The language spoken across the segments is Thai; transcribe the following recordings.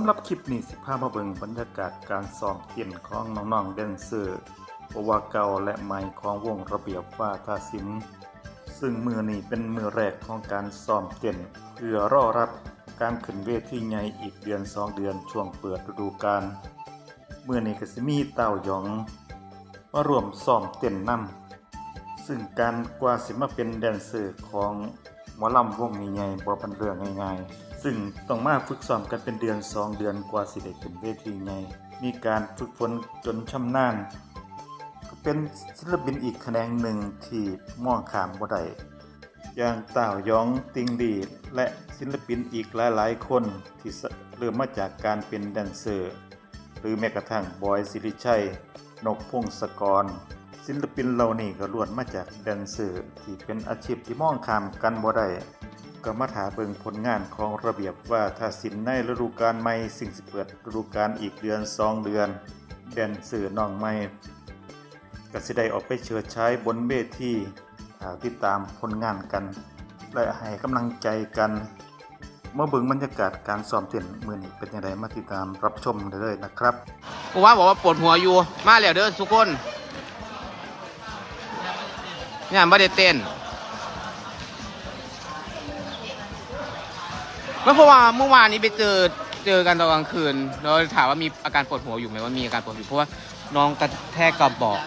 ำหรับคลิปนี้สิพามาเบิงบรรยากาศการซ้อมเต้นของน้องๆแดนเซอร์บวาเก่าและใหม่ของวงระเบียบว่าทศิลป์ซึ่งมือนี้เป็นมือแรกของการซ้อมเต้นเพื่อรอรับการขึ้นเวทีใหญ่อีกเดือนสองเดือนช่วงเปิดฤดูกาลมือนี้ก็สิมีเต้าหยอง มารวมซ้อมเต้นนำซึ่งการกว่าสิมาเป็นแดนเซอร์ของหมอลำวงใหญ่ๆบ่เป็นเรื่องง่ายๆ ซึ่งต้องมาฝึกซ้อมกันเป็นเดือน 2 เดือนกว่าสิได้ขึ้นเวทีใหญ่มีการฝึกฝนจนชำนาญก็เป็นศิลปินอีกแขนงหนึ่งที่มองข้ามบ่ได้อย่างต้าวยองติงดีดและศิลปินอีกหลายๆ คนที่เริ่มมาจากการเป็นแดนเซอร์ หรือแม้กระทั่งบอยสิริชัย นกพงศกร ศิลปินเหล่านี้ก็ล้วนมาจากแดนเซอร์ที่เป็นอาชีพที่มองข้ามกันบ่ได้ ก็มาถาเบิงผลงานของระเบียบว่าถ้าสินในฤดูกาลใหม่สิ่งสิเปิดฤดูกาลอีกเดือน2เดือนแดนเซอน้องใหม่ก็สิได้ออกไปเชิดใช้บนเวทีหาติดตามผลงานกัน และให้กำลังใจกัน เมื่อเบิ่งบรรยากาศการซ้อมเต้นมือนี้เป็นจังไดมาติดตามรับชมได้เลยนะครับกูว่าบอกว่าปวดหัวอยู่มาแล้วเด้อทุกคนเนี่ยไม่ได้เต้น เมื่อเพราะว่าเมื่อวานนี้ไปเจอเจอกันตอนกลางคืนแล้วถามว่ามีอาการปวดหัวอยู่ไหมว่ามีอาการปวดอยู่เพราะว่าน้องกระแทกกับเบอก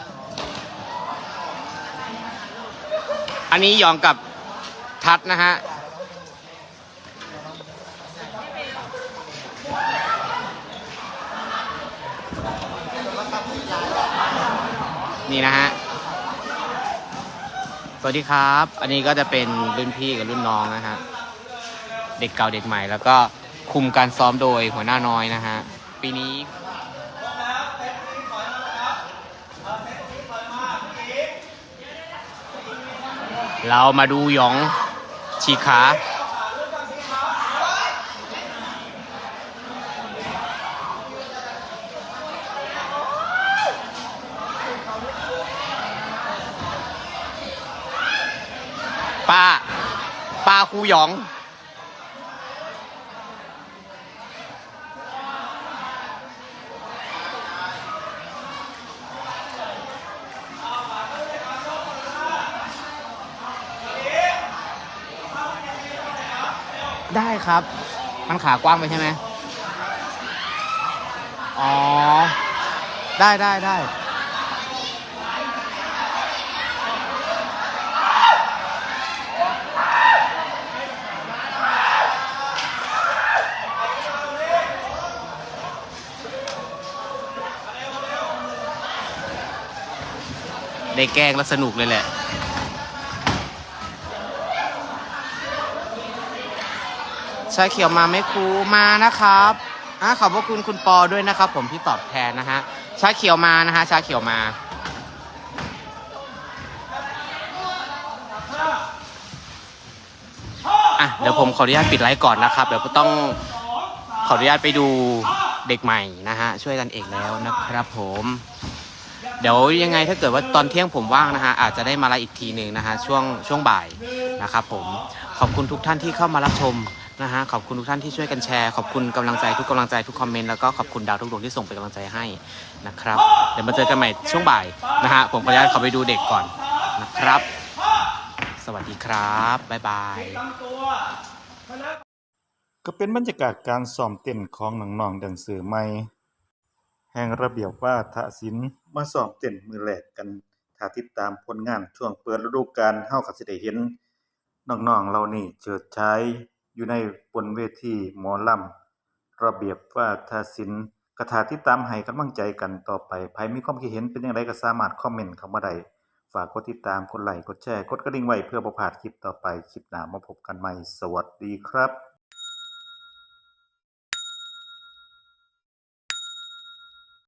อันนี้หยองกับทัดนะฮะนี่นะฮะ สวัสดีครับ อันนี้ก็จะเป็นรุ่นพี่กับรุ่นน้องนะฮะ เด็กเก่าเด็กใหม่ แล้วก็คุมการซ้อมโดยหัวหน้าน้อยนะฮะ ปีนี้เรามาดูหยองฉีขา ป้า ป้าครูหยอง ได้ครับ มันขากว้างไปใช่ไหมอ๋อ ได้ได้ได้ ได้แกล้งแล้วสนุกเลยแหละ ชาเขียวมาไหมครูมานะครับอะขอบพระคุณคุณปอด้วยนะครับ ผมที่ตอบแทนนะฮะชาเขียวมานะฮะชาเขียวมาอะเดี๋ยวผมขออนุญาตปิดไลฟ์ก่อนนะครับเดี๋ยวต้องขออนุญาตไปดูเด็กใหม่นะฮะช่วยกันเอกแล้วนะครับ ผม เดี๋ยวยังไงถ้าเกิดว่าตอนเที่ยงผมว่างนะฮะอาจจะได้มาไลฟ์อีกทีหนึ่งนะฮะช่วงช่วงบ่ายนะครับ ผมขอบคุณทุกท่านที่เข้ามารับชม นะฮะขอบคุณทุกท่านที่ช่วยกันแชร์ ขอบคุณกำลังใจทุกกำลังใจทุกคอมเมนต์แล้วก็ขอบคุณดาวทุกดวงที่ส่งเป็นกำลังใจให้นะครับ เดี๋ยวมาเจอกันใหม่ช่วงบ่ายนะฮะผมขออนุญาตข้าไปดูเด็กก่อนนะครับ สวัสดีครับบ๊ายบายก็เป็นบรรยากาศการซ้อมเต้นของน้องๆแดนเซอร์ใหม่แห่งระเบียบว่าทะศิลมาซ้อมเต้นมือแรกกันถ้าติดตามผลงานช่วงเปิดฤดูกาลเฮาก็สิได้เห็นน้องๆเหล่านี้เจิดฉาย อยู่ในบนเวทีหมอลำระเบียบว่าทศิลป์ก็ถ้าที่ตามให้กำลังใจกันต่อไปใครมีความคิดเห็นเป็นอย่างไรก็สามารถคอมเมนต์เข้ามาได้ฝากกดติดตาม กดไลค์ กดแชร์ กดกระดิ่งไว้เพื่อประพาดคลิปต่อไป คลิปหน้ามาพบกันใหม่ สวัสดีครับ